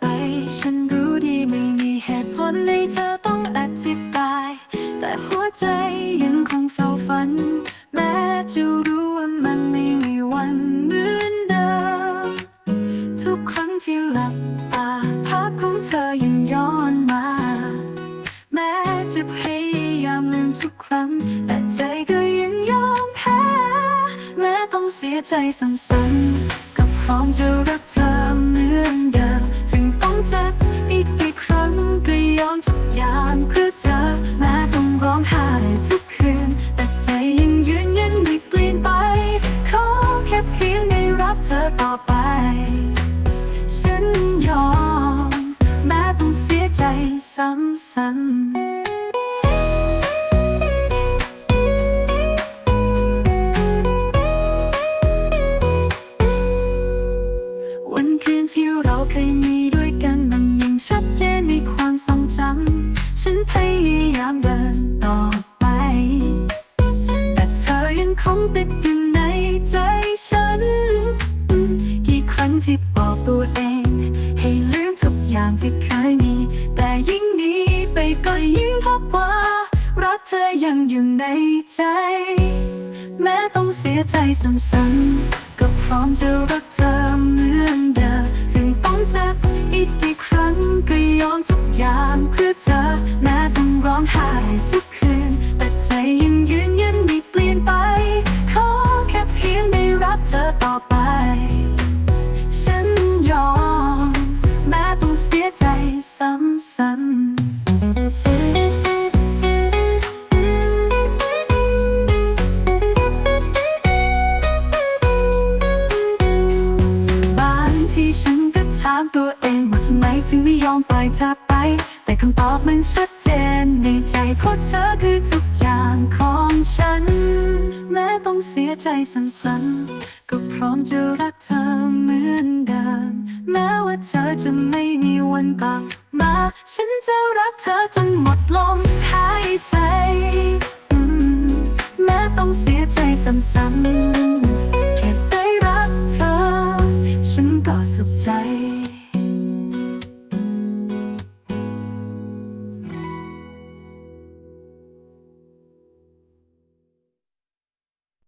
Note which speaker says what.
Speaker 1: ไป ฉันรู้ดีไม่มีเหตุผลในเธอต้องอธิบาย แต่หัวใจยังคงเฝ้าฝัน แม้จะรู้ว่ามันไม่มีวันเหมือนเดิม ทุกครั้งที่หลับตาภาพของเธอยังย้อนมา แม้จะพยายามลืมทุกครั้ง แต่ใจก็ยังยอมแพ้ แม้ต้องเสียใจสั้นๆก็พร้อมจะรักเธอเหมือนเดิม ใจซ้ำวันคืนที่เราเคยมีด้วยกันมันยังชัดเจนในความทรงจำ ฉันพยายามเดินต่อไป แต่เธอยังคงติดอยู่ในใจฉัน กี่ครั้งที่บอกตัวเอง ให้ลืมทุกอย่างที่เคย รักเธอยังอยู่ในใจ แม้ต้องเสียใจซ้ำๆก็พร้อมจะรักเธอเหมือนเดิมถึงต้องเจ็บอีกกี่ครั้งก็ยอมทุกอย่างเพื่อเธอแม้ต้องร้องไห้ทุกคืน แต่ใจยังยืนยันไม่เปลี่ยนไป ขอแค่เพียงได้รักเธอต่อไป ฉันยอม แม้ต้องเสียใจซ้ำๆามตัวเองว่าทำไมถึงไม่ยอมปล่อยเธอไป แต่คำตอบมันชัดเจนในใจเพราะเธอคือทุกอย่างของฉัน แม้ต้องเสียใจสั้นๆ ก็พร้อมจะรักเธอเหมือนเดิม แม้ว่าเธอจะไม่มีวันกลับมา ฉันจะรักเธอจนหมดลมหายใจ แม้ต้องเสียใจซ้ำๆ ใจ